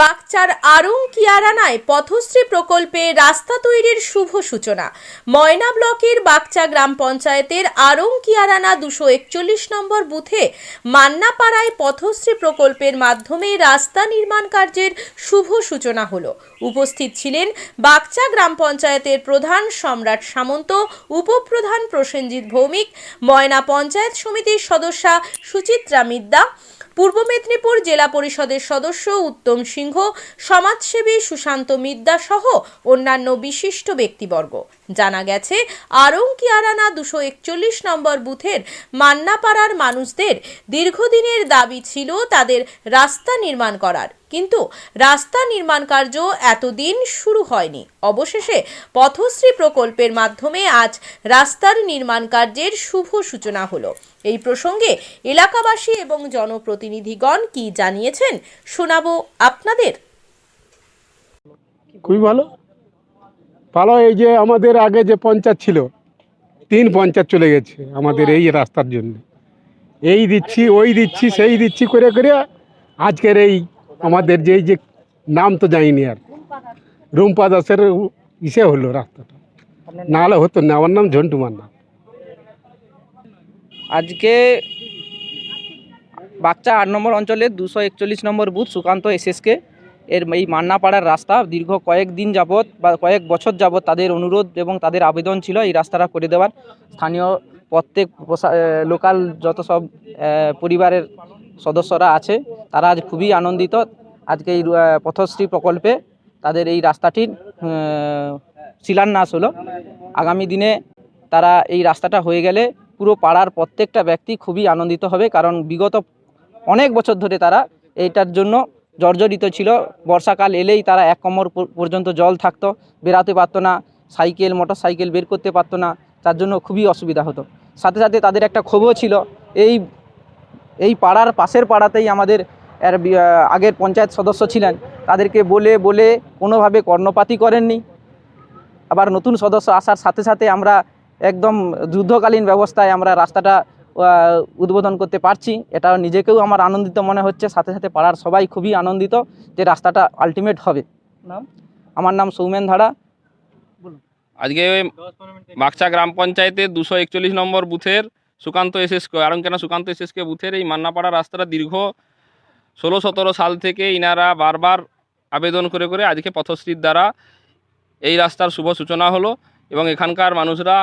বাগচার আরং কিয়ারানায় পথশ্রী প্রকল্পে রাস্তা তৈরির শুভ সূচনা। ময়না ব্লকের বাগচা গ্রাম পঞ্চায়েতের আরং কিয়ারানা দুশো একচল্লিশ নম্বর বুথে মান্নাপাড়ায় পথশ্রী প্রকল্পের মাধ্যমে রাস্তা নির্মাণ কার্যের শুভ সূচনা হলো। উপস্থিত ছিলেন বাগচা গ্রাম পঞ্চায়েতের প্রধান সম্রাট সামন্ত, উপপ্রধান প্রসেনজিৎ ভৌমিক, ময়না পঞ্চায়েত সমিতির সদস্যা সুচিত্রা মিদ্দা পূর্ব মেদিনীপুর জেলা পরিষদের সদস্য উত্তম সিংহ সমাজসেবী সুশান্ত মিদ্যা সহ অন্যান্য বিশিষ্ট ব্যক্তিবর্গ। জানা গেছে আরং কিয়ারানা দুশো একচল্লিশ নম্বর বুথের মান্নাপাড়ার মানুষদের দীর্ঘদিনের দাবি ছিল তাদের রাস্তা নির্মাণ করার। কিন্তু রাস্তা নির্মাণ কার্য এতদিন শুরু হয়নি। অবশেষে পথশ্রী প্রকল্পের মাধ্যমে আজ রাস্তার নির্মাণ কার্যের শুভ সূচনা হলো। এই প্রসঙ্গে এলাকাবাসী এবং জনপ্রতিনিধিগণ কি জানিয়েছেন শোনাবো আপনাদের। খুবই ভালো। ভালো এই যে আমাদের আগে যে পঞ্চায়েত ছিল, তিন পঞ্চায়েত চলে গেছে আমাদের এই রাস্তার জন্য। এই দিচ্ছি, ওই দিচ্ছি, সেই দিচ্ছি করে করে আজকের এই আমাদের যেই যে নাম তো জানিনি আর। রুম্পা দাসের ইসে হলো রাস্তাটা। নাহলে হতো না, আমার নাম ঝন্টু মান্না। আজকে বাচ্চা আট নম্বর অঞ্চলের দুশো একচল্লিশ নম্বর বুথ সুকান্ত এসএসকে। এর এই মান্নাপাড়ার রাস্তা দীর্ঘ কয়েক দিন যাবৎ বা কয়েক বছর যাবৎ তাদের অনুরোধ এবং তাদের আবেদন ছিল এই রাস্তাটা করে দেওয়ার। স্থানীয় প্রত্যেক লোকাল যত সব পরিবারের সদস্যরা আছে, তারা আজ খুবই আনন্দিত। আজকে এই পথশ্রী প্রকল্পে তাদের এই রাস্তাটির শিলান্যাস হলো। আগামী দিনে তারা এই রাস্তাটা হয়ে গেলে পুরো পাড়ার প্রত্যেকটা ব্যক্তি খুবই আনন্দিত হবে, কারণ বিগত অনেক বছর ধরে তারা এইটার জন্য জর্জরিত ছিল। বর্ষাকাল এলেই তারা এক কোমর পর্যন্ত জল থাকতো বেরাতে পারতো না, সাইকেল মোটর সাইকেল বের করতে পারতো না, তার জন্য খুবই অসুবিধা হতো। সাথে সাথে তাদের একটা ক্ষোভও ছিল। এই এই পাড়ার পাশের পাড়াতেই আমাদের এর আগের পঞ্চায়েত সদস্য ছিলেন। তাদেরকে বলে বলে কোনোভাবে কর্ণপাতই করেননি। আবার নতুন সদস্য আসার সাথে সাথে আমরা একদম যুদ্ধকালীন ব্যবস্থায় আমরা রাস্তাটা উদ্বোধন করতে পারছি। এটা নিজেকেও আমার আনন্দিত মনে হচ্ছে। সাথে সাথে পাড়ার সবাই খুবই আনন্দিত যে রাস্তাটা আলটিমেট হবে। নাম? আমার নাম সৌমেন ধারা। আজকে বাগচা গ্রাম পঞ্চায়েতের দুশো একচল্লিশ নম্বর বুথের সুকান্ত এসএসকে আরঙ্কেনা সুকান্ত এসএসকে বুথের এই মান্নাপাড়া রাস্তাটা দীর্ঘ ষোলো সতেরো সাল থেকে ইনারা বারবার আবেদন করে করে আজকে পথশ্রীর দ্বারা এই রাস্তার শুভ সূচনা হলো এবং এখানকার মানুষরা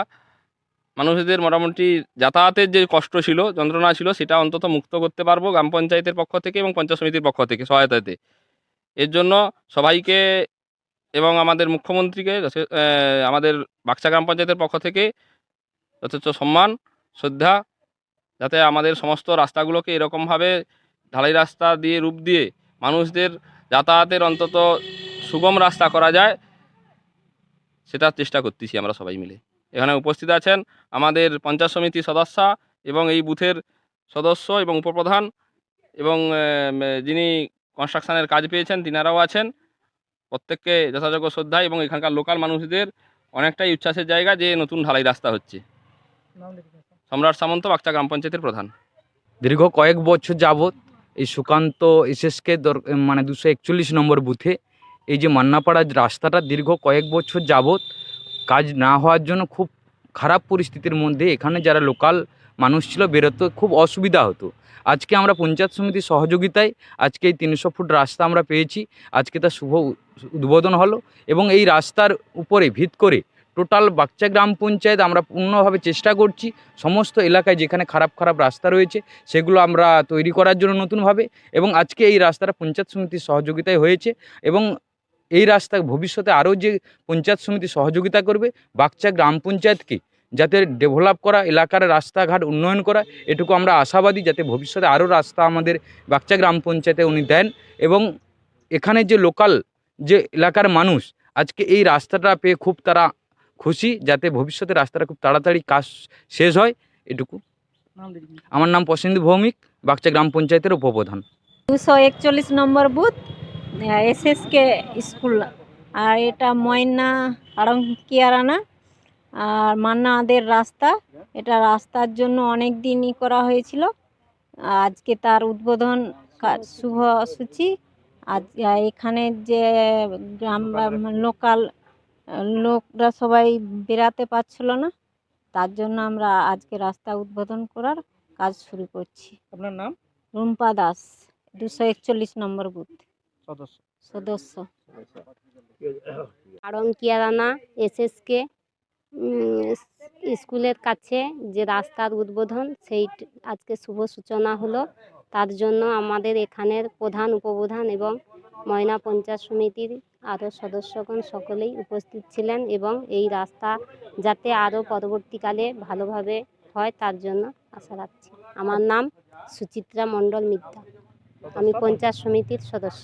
মানুষদের মোটামুটি যাতায়াতের যে কষ্ট ছিল, যন্ত্রণা ছিল, সেটা অন্তত মুক্ত করতে পারব গ্রাম পঞ্চায়েতের পক্ষ থেকে এবং পঞ্চায়েত সমিতির পক্ষ থেকে সহায়তাতে। এর জন্য সবাইকে এবং আমাদের মুখ্যমন্ত্রীকে আমাদের বাক্সা গ্রাম পঞ্চায়েতের পক্ষ থেকে যথেষ্ট সম্মান, শ্রদ্ধা, যাতে আমাদের সমস্ত রাস্তাগুলোকে এরকমভাবে ঢালাই রাস্তা দিয়ে, রূপ দিয়ে মানুষদের যাতায়াতের অন্তত সুগম রাস্তা করা যায়, সেটার চেষ্টা করতেছি আমরা সবাই মিলে। এখানে উপস্থিত আছেন আমাদের পঞ্চায়েত সমিতির সদস্য এবং এই বুথের সদস্য এবং উপপ্রধান এবং যিনি কনস্ট্রাকশানের কাজ পেয়েছেন তিনারাও আছেন। প্রত্যেককে যথাযোগ্য শ্রদ্ধা এবং এখানকার লোকাল মানুষদের অনেকটাই উচ্ছ্বাসের জায়গা যে নতুন ঢালাই রাস্তা হচ্ছে। সম্রাট সামন্ত, বাগচা গ্রাম পঞ্চায়েতের প্রধান। দীর্ঘ কয়েক বছর যাবৎ এই সুকান্ত এসএসকে মানে দুশো একচল্লিশ নম্বর বুথে এই যে মান্নাপাড়া রাস্তাটা দীর্ঘ কয়েক বছর যাবৎ কাজ না হওয়ার জন্য খুব খারাপ পরিস্থিতির মধ্যে এখানে যারা লোকাল মানুষ ছিল বেরোতে, খুব অসুবিধা হতো। আজকে আমরা পঞ্চায়েত সমিতির সহযোগিতায় আজকে এই তিনশো ফুট রাস্তা আমরা পেয়েছি। আজকে তার শুভ উদ্বোধন হলো এবং এই রাস্তার উপরে ভিত করে টোটাল বাচ্চা গ্রাম পঞ্চায়েত আমরা পূর্ণভাবে চেষ্টা করছি। সমস্ত এলাকায় যেখানে খারাপ খারাপ রাস্তা রয়েছে সেগুলো আমরা তৈরি করার জন্য নতুনভাবে এবং আজকে এই রাস্তাটা পঞ্চায়েত সমিতির সহযোগিতায় হয়েছে এবং এই রাস্তা ভবিষ্যতে আরও যে পঞ্চায়েত সমিতি সহযোগিতা করবে, বাগচা গ্রাম পঞ্চায়েতকে যাতে ডেভেলপ করা এলাকার রাস্তাঘাট উন্নয়ন করা, এটুকু আমরা আশাবাদী যাতে ভবিষ্যতে আরও রাস্তা আমাদের বাগচা গ্রাম পঞ্চায়েতে উনি দেন এবং এখানে যে লোকাল যে এলাকার মানুষ, আজকে এই রাস্তাটা পেয়ে খুব তারা খুশি যাতে ভবিষ্যতে রাস্তাটা খুব তাড়াতাড়ি কাজ শেষ হয়, এটুকু। আমার নাম প্রসেনজিৎ ভৌমিক, বাগচা গ্রাম পঞ্চায়েতের উপপ্রধান। দুশো একচল্লিশ নম্বর বুথ এসএসকে স্কুল। আর এটা ময়না আড়ংকিয়ারানা আর মান্না মান্নাদের রাস্তা। এটা রাস্তার জন্য অনেক দিনই করা হয়েছিল। আজকে তার উদ্বোধন কাজ শুভ সূচি। আজ এখানে যে গ্রাম লোকাল লোকরা সবাই বেরাতে পারছিল না তার জন্য আমরা আজকে রাস্তা উদ্বোধন করার কাজ শুরু করছি। আপনার নাম? রুম্পা দাস দুশো একচল্লিশ নম্বর বুথ। সদস্য। সদস্য। আড়ংকিয়ারানা এসএসকে স্কুলের কাছে যে রাস্তার উদ্বোধন সেই আজকে শুভ সূচনা হলো। তার জন্য আমাদের এখানের প্রধান উপপ্রধান এবং ময়না পঞ্চায়েত সমিতির আরও সদস্যগণ সকলেই উপস্থিত ছিলেন এবং এই রাস্তা যাতে আরও পরবর্তীকালে ভালোভাবে হয় তার জন্য আশা রাখছি। আমার নাম সুচিত্রা মণ্ডল মিদ্যা আমি পঞ্চায়েত সমিতির সদস্য।